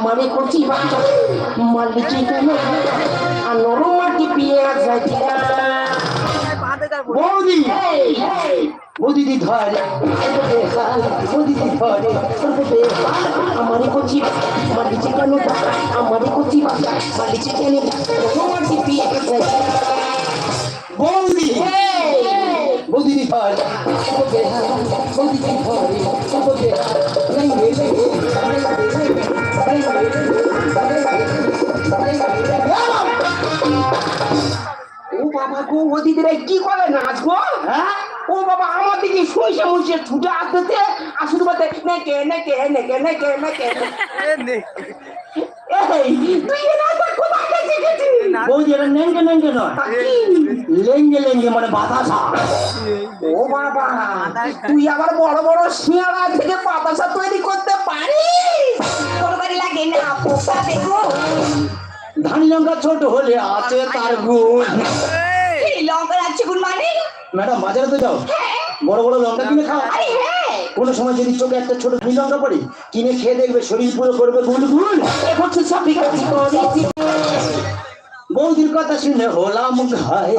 কচি বাচ্চা মালিকি কেন আর নরম মাটি পেঁয়াজ রাখিয়া বৌদি বৌদি দি ধরে বৌদি দি ধরে আমারে কচি মালিকি কেন আমারে কচি বাচ্চা মালিকি কেন নরম মাটি রাখিয়া বৌদি বৌদি দি ধরে বৌদি দি ধরে ও বাবা গো ও দিদিরা কি করে নাচ গো হ্যাঁ? ও বাবা আমার দিকে ছুটে আসতেছে বলতে নেকে নেকে নেকে নেকে নেকে। তুই এ নাচটা কোথা শিখেছিস বৌদি এটা নেঙ্গে নেঙ্গে নয়। লেঙ্গে লেঙ্গে মানে বাতাসা। ও বাবা তুই আবার বড় বড় শিয়ারা থেকে বাতাসা তৈরি করতে পারিস? তোর বাড়ি লাগে না পোকা দেখো। ধানি লঙ্কা ছোট হলে আছে তার গুণ। লঙ্কা যাচ্ছে গুড মর্নিং ম্যাডাম বাজারে তো যাও। বড় বড় লঙ্কা কিনে খাও। আরে হ্যাঁ। কোনো সময় যদি চোখে একটা ছোট নীল লঙ্কা পড়ে কিনে খেয়ে দেখবে শরীর পুরো করবে গুল গুল এ সব ঠিক বৌদির কথা শুনে হলাম ঘায়ে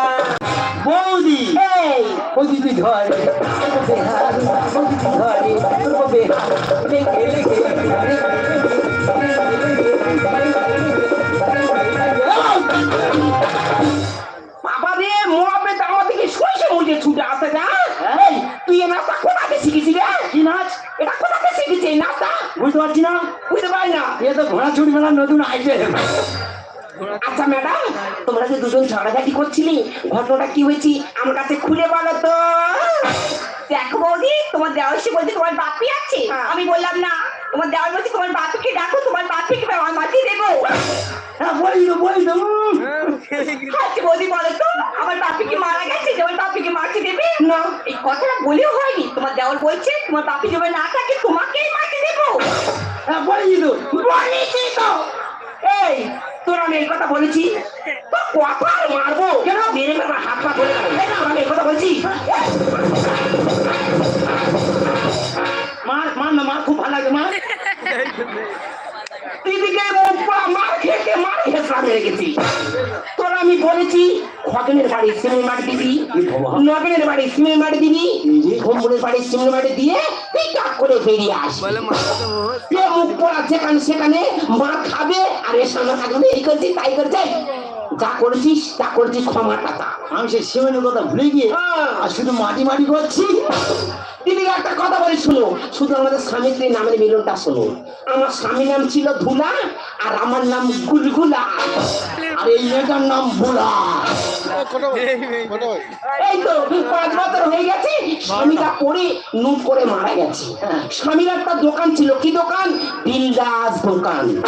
বৌদি। তুই ধর বৌদি তুই ধর। তোর কবে বাবা রে মোয়াবে আমার দিকে শুইছে মুঝে ছুটে আসে যা। এই তুই এ নাচটা কোথাতে শিখেছিস রে কি নাচ? এটা কোথাতে শিখেছিস এই নাচটা? বুঝতে পারছি না। বুঝতে পারি না। এ তো ঘোড়া ছুটি মেলার নতুন আইটেম। আচ্ছা ম্যাডাম তোমরা যে দুজন ঝগড়াঝাটি করছিলে ঘটনাটা কি হয়েছে? আমার কাছে খুলে বলো তো। দেখো বৌদি তোমার দেওয়ার এসে বলছে তোমার বাপি আছে। হ্যাঁ। আমি বললাম না তোমার দেওয়ার বলছে তোমার বাপিকে ডাকো তোমার বাপিকে আমার দেবো? হ্যাঁ। আচ্ছা বৌদি বলো তো আমার বাপিকে মারা গেছে? যে আমার বাপিকে মাটি দেবে? না। এই কথাটা বলেও হয়নি। তোমার দেওয়ার বলছে তোমার বাপি যদি না থাকে তোমাকেই মাটি দেবো। হ্যাঁ বলি তো। বলেছি তো। এই তোর আমি এই কথা বলেছি? তো মারবো। কেন? মেরে মেরে হাত পা ধরে। গেল আমি এই কথা বলছি। মার মার না মার খুব ভালো লাগে মার। দিদিকে মার খেতে মার। হেসরা মেরে গেছি। তোর আমি বলেছি খগনের বাড়ি সিমেন্ট মাটি দিবি নগেনের বাড়ি সিমেন্ট মাটি দিবি ভোমপুরের বাড়ি সিমেন্ট মাটি দিয়ে তুই টাক করে বেরিয়ে আসবি মুখ পড়া যেখানে সেখানে মা খাবে আর এর সামনে থাকবে এই করছি তাই করছে। যা করেছিস তা করেছিস ক্ষমা টাকা আমি সেই সিমেন্টের কথা ভুলে গিয়ে হ্যাঁ। আর শুধু মাটি মাটি করছি? তিনি একটা কথা বলে শুনো। শুধু আমাদের স্বামী স্ত্রী নামের মিলনটা শোনো। আমার স্বামীর নাম ছিল ধুলা আর আমার নাম গুলগুলা। আর এই মেয়েটার নাম বুড়া এই তো পাঁচ বছর হয়ে গেছে স্বামীটা পরে নুট করে মারা গেছে। স্বামীর একটা দোকান ছিল কি দোকান? বিলদাস দোকান।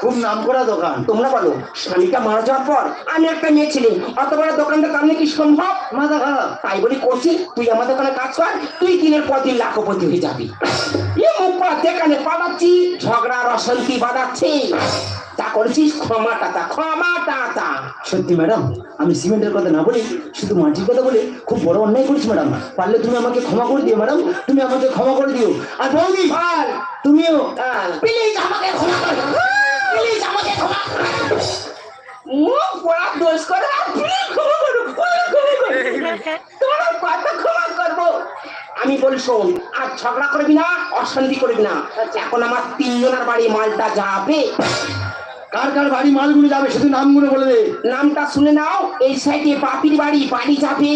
খুব নাম করা দোকান। তোমরা বলো স্বামীটা মারা যাওয়ার পর আমি একটা মেয়ে ছিলাম অত বড় দোকানটা কামনে কি সম্ভব? মাথা খারাপ তাই বলি করছি তুই আমার দোকানে কাজ কর তুই দিনের পর দিন লাখপতি হয়ে যাবি। মুখ পা পালাচ্ছি ঝগড়া অশান্তি বাঁধাচ্ছি। তা করেছিস ক্ষমা টাকা ক্ষমা টাকা সত্যি ম্যাডাম আমি সিমেন্টের কথা না বলি শুধু মাটির কথা বলে খুব বড় অন্যায় করেছি ম্যাডাম। পারলে তুমি আমাকে ক্ষমা করে দিও ম্যাডাম তুমি আমাকে ক্ষমা করে দিও। আর বৌদি তুমিও। প্লিজ আমাকে ক্ষমা কর প্লিজ আমাকে ক্ষমা মুখ পড়া দোষ করে প্লিজ ক্ষমা করো প্লিজ ক্ষমা করো তোমার কত ক্ষমা করব আমি বলি শোন আর ঝগড়া করবি না অশান্তি করবি না। এখন আমার তিনজনের বাড়ি মালটা যাবে। কার কার বাড়ি মালগুলো যাবে শুধু নামগুলো বলে দে। নামটা শুনে নাও এই সাইডে বাপির বাড়ি বাড়ি যাবে।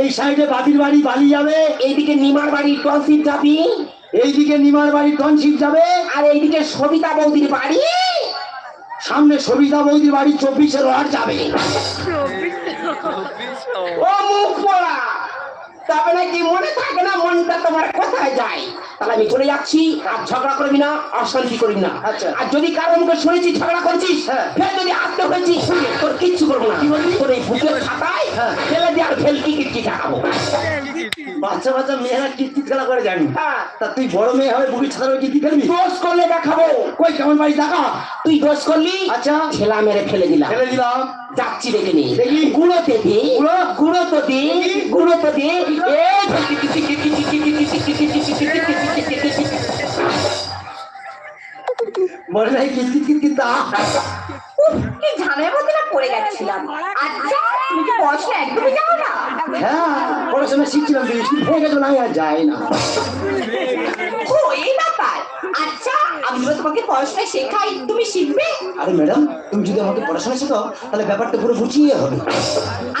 এই সাইডে বাপির বাড়ি বালি যাবে। এইদিকে নিমার বাড়ি টনসিপ যাবি। এইদিকে নিমার বাড়ি টনশিপ যাবে। আর এইদিকে সবিতা বৌদির বাড়ি। সামনে সবিতা বৌদির বাড়ি চব্বিশে রোড যাবে। ও মুখ পড়া। তবে নাকি মনে থাকে না মনটা তোমার কোথায় যায়? তাহলে আমি চলে যাচ্ছি আর ঝগড়া করবি না অশান্তি করবি না। আচ্ছা। আর যদি কারও মুখে শুনেছি ঝগড়া করছিস হ্যাঁ। ফের যদি আত্ম হয়েছিস তোর কিচ্ছু করব না। তোর এই বুকের খাতায় হ্যাঁ। ফেলে দিয়ে আর ফেলকি কিটকি টাকাবো বাচ্চা বাচ্চা মেয়েরা কিস্তি খেলা করে জানি। হ্যাঁ। তা তুই বড় মেয়ে হবে বুকি ছাড়া কিস্তি খেলবি দোষ করলে কই কেমন বাড়ি দেখা তুই দোষ করলি আচ্ছা। ছেলা মেরে ফেলে দিলাম ফেলে দিলাম যাচ্ছি দেখে নি দেখি। গুঁড়োতে দে গুঁড়ো? গুঁড়ো তো দে গুঁড়ো তো দে মনে নাই কিস্তি কিস্তি তা কি ঝামের মধ্যে না পড়ে গেছিলাম আচ্ছা তুমি কি পড়াশোনা একদমই যাও না হ্যাঁ পড়াশোনা শিখছিলাম স্কুল হয়ে গেছে না আর যায় না আমি যদি তোমাকে পড়াশোনা শেখাই। তুমি শিখবে? আরে ম্যাডাম তুমি যদি আমাকে পড়াশোনা শেখাও তাহলে ব্যাপারটা পুরো বুঝিয়ে হবে।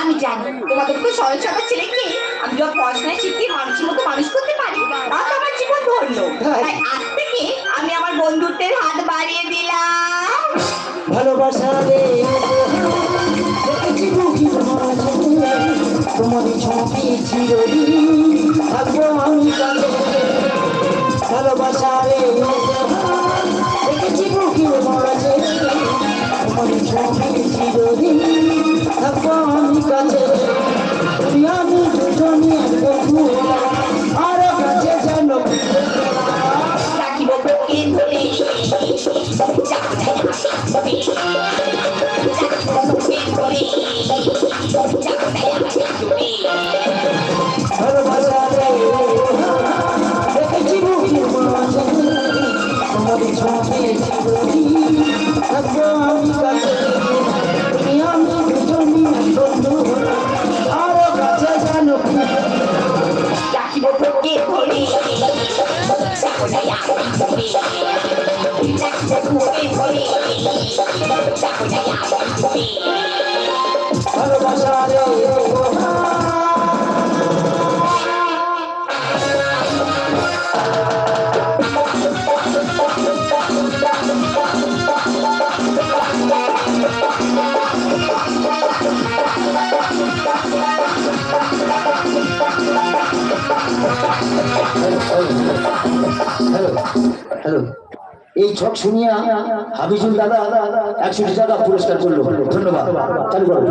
আমি জানি। তোমাদের তো সরল সরল ছেলেকে আমি যখন পড়াশোনা শিখি মানুষের মতো মানুষ করতে পারি তাতে আমার জীবন ধরলো হ্যাঁ। তাই আজ থেকে আমি আমার বন্ধুত্বের হাত বাড়িয়ে দিলাম। ভালোবাসা রে। দেখেছি বুকি মাঝে তোমারই ছবি চিরদিন থাকব আমি ভালোবাসা রে। চিরদিন থাকব আমি কাছে আমি দুজনে বন্ধু আরও কাছে জানো রাখিব বুকে ভালোবাসা রে হ্যালো হ্যালো এই ছক শুনিয়া হাবিজুল দাদা একশো টাকা পুরস্কার করল। ধন্যবাদ। চালু করো।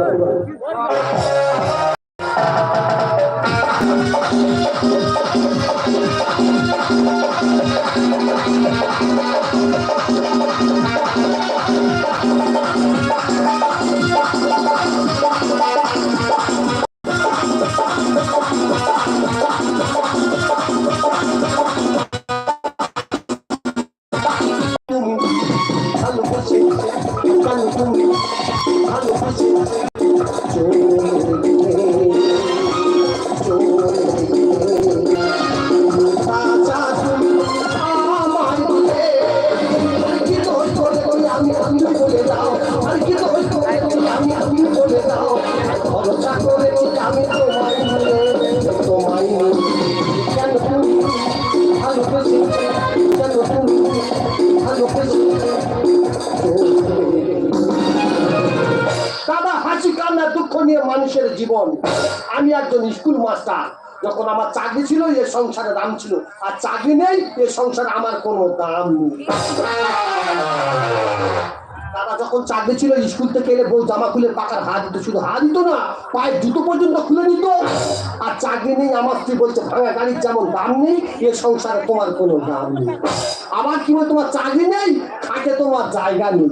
School master. যখন আমার চাকরি ছিল, এ সংসারে দাম ছিল। আর চাকরি নেই, এ সংসারে আমার কোনো দাম নেই। দাদা যখন চাকরি ছিল, স্কুল থেকে এলে বউ জামা খুলে পাকার হাত দিত, শুধু হাত দিত না, পায়ের জুতো পর্যন্ত খুলে নিত। আর চাকরি নেই, আমার স্ত্রী বলছে, ভাঙা গাড়ির যেমন দাম নেই, এ সংসারে তোমার কোনো দাম নেই। আবার কি তোমার চাকরি নেই খাটে তোমার জায়গা নেই।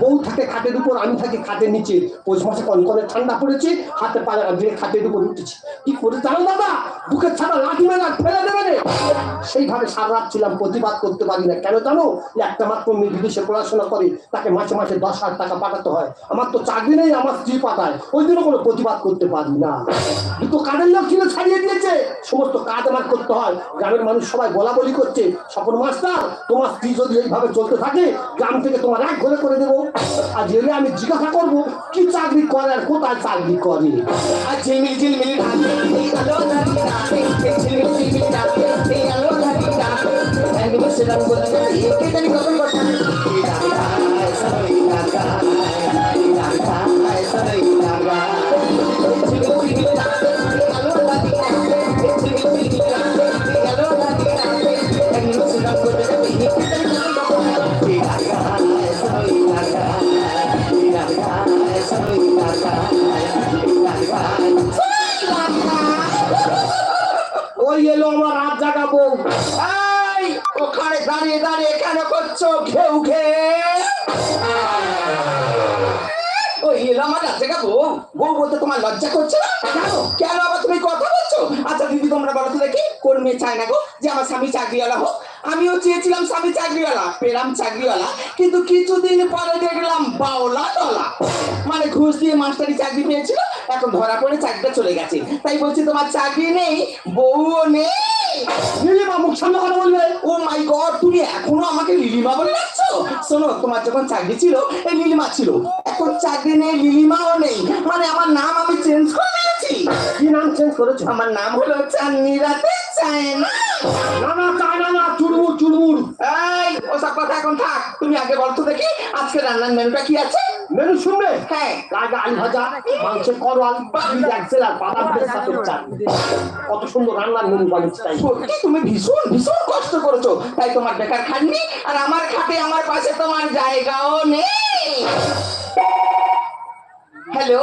বউ থাকে খাটের উপর, আমি থাকি খাটের নিচে। পৌষ মাসে কনকনে ঠান্ডা পড়েছে, হাতে পায়ে দিয়ে খাটের উপর উঠেছি। কি করে জানো দাদা? বুকের ছাড়া লাঠি মেলা ফেলে দেবে সেইভাবে সারা রাত ছিলাম, প্রতিবাদ করতে পারি না। কেন জানো? একটা মাত্র মেয়ে বিদেশে পড়াশোনা করে, তাকে মাসে মাসে দশ হাজার টাকা পাঠাতে হয়। আমার তো চাকরি নেই, আমার স্ত্রী পাঠায়। ওই জন্য কোনো প্রতিবাদ করতে পারি না। দুটো কাজের লোক ছিল ছাড়িয়ে দিয়েছে। সমস্ত কাজ আমার করতে হয়। গ্রামের মানুষ সবাই বলা বলি করছে, স্বপন মাস্টার, তোমার স্ত্রী যদি এইভাবে চলতে থাকে গ্রাম থেকে তোমার এক ঘরে করে দেবো। আর জেলে আমি জিজ্ঞাসা করব কি চাকরি করে আর কোথায় চাকরি করে? আর ঝিলমিল ঝিলমিল ঢাকে, ওই এলো আমার রাত জাগা বউ। ওখানে দাঁড়িয়ে দাঁড়িয়ে কেন করছ? ঘেউ ঘে বউ বলতে তোমার লজ্জা করছে না? কেন আবার তুমি কথা আচ্ছা দিদি, তোমরা চায় না গো? যে স্বামী চাকরিওয়ালা হোক। আমিও চেয়েছিলাম স্বামী চাকরিওয়ালা, পেলাম চাকরিওয়ালা, কিন্তু কিছুদিন পরে দেখলাম বাওলা টলা। মানে ঘুষ দিয়ে মাস্টারি চাকরি পেয়েছিল, এখন ধরা পড়ে চাকরিটা চলে গেছে। তাই বলছি, তোমার চাকরি নেই, বউও নেই। মুখ সামনে কথা বলবে? ও মাই গড তুমি এখনও আমাকে লিলিমা বলে ডাকছো? শোনো তোমার যখন চাকরি ছিল এই লিলিমা ছিল। এখন চাকরি নেই লিলিমাও নেই। মানে আমার নাম আমি চেঞ্জ করে দিয়েছি। কি নাম চেঞ্জ করেছ? আমার নাম হলো চান্নি রাতে চায় না না না চায় না না চুরমুর চুরমুর। এই ওসব কথা এখন থাক। তুমি আগে বলতো দেখি আজকে রান্নার মেনুটা কি আছে? মেনু শুনবে হ্যাঁ। গাজা আলু ভাজা মাংসের করোয়াল বিল একসেল আর বাদাম পেস্ট চাটনি কত সুন্দর রান্নার মেনু বানিয়েছি তাই। সত্যি তুমি ভীষণ ভীষণ কষ্ট করেছ। তাই তোমার বেকার খাননি আর আমার খাটে আমার পাশে তোমার জায়গাও নেই। হ্যালো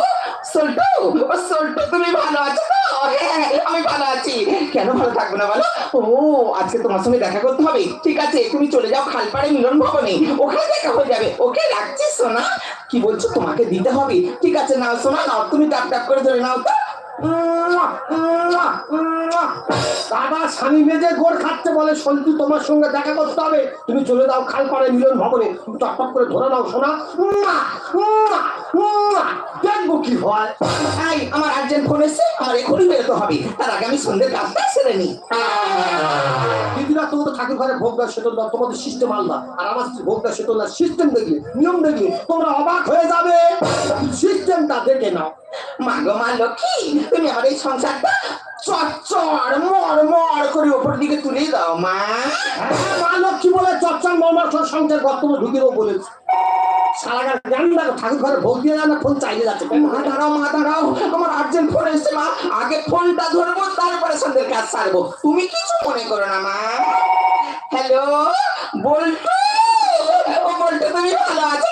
সল্টু ও সল্টু তুমি ভালো আছো তো? হ্যাঁ আমি ভালো আছি কেন ভালো থাকব না বলো? ও, আজকে তোমার সঙ্গে দেখা করতে হবে। ঠিক আছে, তুমি চলে যাও খালপাড়ে মিলন ভবনে। ওখানে দেখা হয়ে যাবে। ওকে, রাখছি সোনা। কি বলছো? তোমাকে দিতে হবে। ঠিক আছে, নাও সোনা, নাও। তুমি টাপ টাপ করে ধরে নাও তো। দাদা স্বামী মেজে গোড় খাচ্ছে বলে সন্তু তোমার সঙ্গে দেখা করতে হবে। তুমি চলে যাও খালপাড়ে মিলন ভবনে। টপ করে ধরে নাও উম্মা। দেখব কি হয়। আমার আর্জেন্ট ফোন এসছে, আমার এখনই বেরোতে হবে। তার আগে আমি সন্ধ্যের কাজটা সেরে নিই। দিদিরা তোমাদের ঠাকুর ঘরে দাও সিস্টেম আর সিস্টেম নিয়ম তোমরা অবাক হয়ে যাবে। সিস্টেমটা দেখে নাও। মা গো, মা লক্ষ্মী তুমি আমার এই সংসারটা চচ্চড় মর করে ওপর দিকে তুলে দাও, মা। মা লক্ষ্মী বলে চর্চার মর্মার্থ সংসার বর্তমান ঢুকে দেবো বলেছে সারাগার জ্ঞান দেখো ঠাকুর ঘরে ভোগ দিয়ে না, ফোন চাইলে যাচ্ছে। মা, দাঁড়াও মা, দাঁড়াও, আমার আর্জেন্ট ফোন এসছে, মা। আগে ফোনটা ধরবো তারপরে সন্ধ্যের কাজ সারবো। তুমি কিছু মনে করো না, মা। হ্যালো বল্টু বল্টু, তুমি ভালো আছো?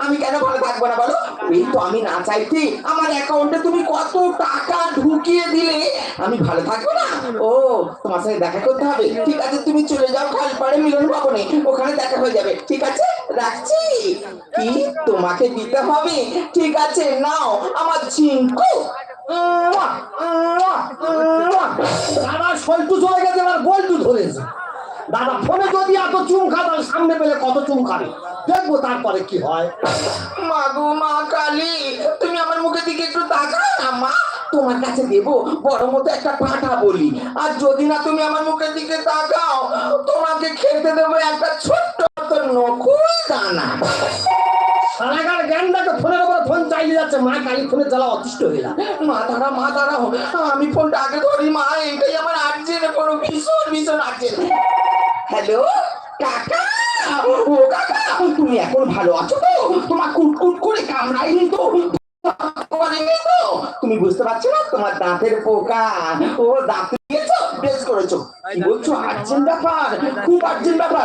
আমি কেন ভালো থাকব না বলো এই তো আমি না চাইতে আমার অ্যাকাউন্টে তুমি কত টাকা ঢুকিয়ে দিলে আমি ভালো থাকব না ও তোমার সাথে দেখা করতে হবে ঠিক আছে তুমি চলে যাও খালপাড়ে মিলন ভবনে ওখানে দেখা হয়ে যাবে ঠিক আছে রাখছি কি তোমাকে দিতে হবে ঠিক আছে নাও আমার উম্মুয়া। দাদা সল্টু চলে গেছে এবার বল্টু ধরেছে দাদা ফোনে যদি এত চুম খাতাম সামনে পেলে কত চুম খাবে দেখব তারপরে কি হয়। মা গো মা কালী তুমি আমার মুখের দিকে একটু তাকাও না মা। তোমার কাছে দেবো বড় মতো একটা পাঠা বলি। আর যদি না তুমি আমার মুখের দিকে তাকাও তোমাকে খেতে দেবো একটা ছোট্ট মতো নকুল দানা। সারাগার জ্ঞান দেখো ফোনের উপরে ফোন চাইলে যাচ্ছে মা কালী ফোনের জ্বালা অতিষ্ঠ গেলাম মা দাঁড়া মা দাঁড়াও আমি ফোনটা আগে ধরি মা এটাই আমার আর্জেন্ট কোনো ভীষণ ভীষণ আর্জেন্ট হ্যালো কাকা ও কাকা তুমি এখন ভালো আছো তো? তোমার কুটকুট করে কামড়াইনি তো। তুমি বুঝতে পারছ না তোমার দাঁতের পোকা। ও দাঁত দিয়েছ? বেশ করেছ। কি বলছো? আর্জেন্ট ব্যাপার খুব আর্জেন্ট ব্যাপার।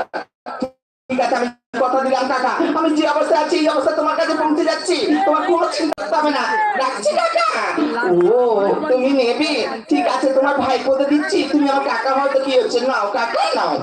ঠিক আছে আমি কথা দিলাম কাকা। আমি যে অবস্থায় আছি এই অবস্থা তোমার কাছে পৌঁছে যাচ্ছি। তোমার কোনো চিন্তা করতে হবে না। রাখছি কাকা। ও তুমি নেবে। ঠিক ভাই কোথা দিচ্ছি তুমি আমার কাকা ভাই তো কি হচ্ছে নাও কাকা নাও।